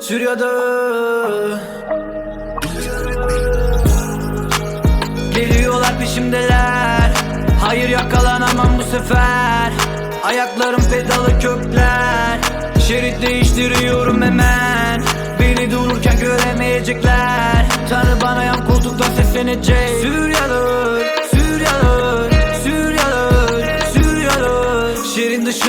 Sürüyordu. Geliyorlar peşimdeler. Hayır yakalanamam bu sefer. Ayaklarım pedalı kökler. Şerit değiştiriyorum hemen. Beni dururken göremeyecekler. Tanrı bana yan koltuktan seslenecek. Sürüyorlar Sürüyorlar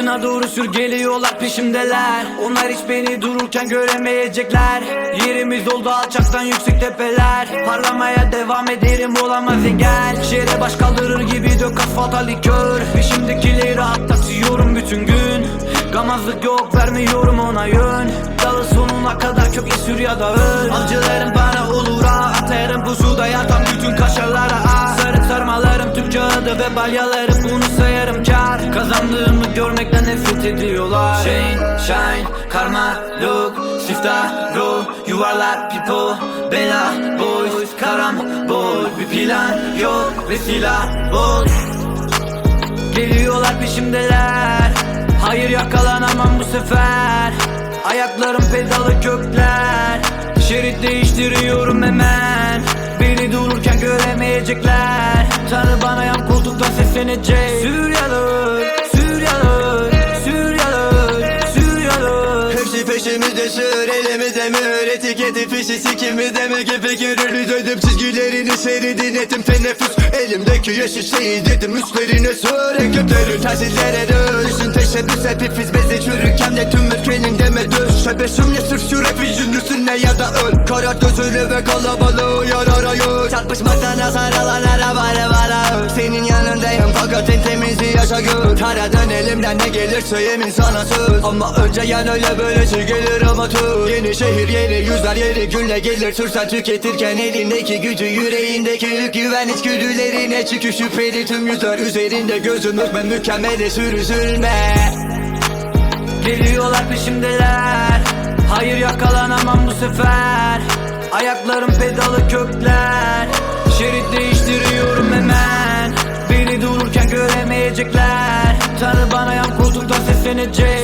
Dışına doğru sür geliyorlar peşimdeler. Onlar hiç beni dururken göremeyecekler. Yerimiz oldu alçaktan yüksek tepeler. Parlamaya devam ederim olamaz engel Şehre baş kaldırır gibi dök asfalta likör Peşimdekileri rahatlatıyorum bütün gün. Gamazlık yok vermiyorum ona yön. Dalı sonuna kadar kök sür ya da öl. Avcılarım bana olur ha Atarım pusuda yatan bütün kaşarlara. Ah. Sarık sarmalarım tüm kağıdı ve balyalarım görmekten nefret ediyorlar. Shine, shine, karma, look Sifta, ro, yuvarlar, pipo Bela, boys, karambol Bir plan yok ve silah bol. Geliyorlar peşimdeler. Hayır yakalanamam bu sefer. Ayaklarım pedalı kökler. Şerit değiştiriyorum hemen. Beni dururken göremeyecekler. Tanrı bana yan koltuktan seslenecek. Süryalı, Süryalı, elimizde mühür Etiketi fişi sikimizde mi gibi görür döndüm çizgilerini seyredin ettim teneffüs Elimdeki yeşil şeyi dedim. Üstlerine sür Ekiplerin telsizlere dönüşün Teşebbüs hepifiz bezi çürürken de tüm ülkenin deme düz Şebeşimle sür rapin üstüne ya da öl. Karart gözünü ve kalabalığı yar arayın Çarpışmadan hasar alan arabayla yaşa gör Karadan elimden ne gelirse yemin sana söz Ama önce yan öyle böylesi gelir ama tut. Yeni şehir yeni yüzler yeni günle gelir. Sürsen tüketirken elindeki gücü yüreğindeki yük Güven içgüdülerine çıkış şüpheli tüm yüzler Üzerinde gözüm öpme mükemmele sür üzülme. Geliyorlar peşimdeler. Hayır yakalanamam bu sefer. Ayaklarım pedalı kökler. Şerit değiştiriyorum hemen gelecekler. Tanrı bana yan koltuktan seslenecek.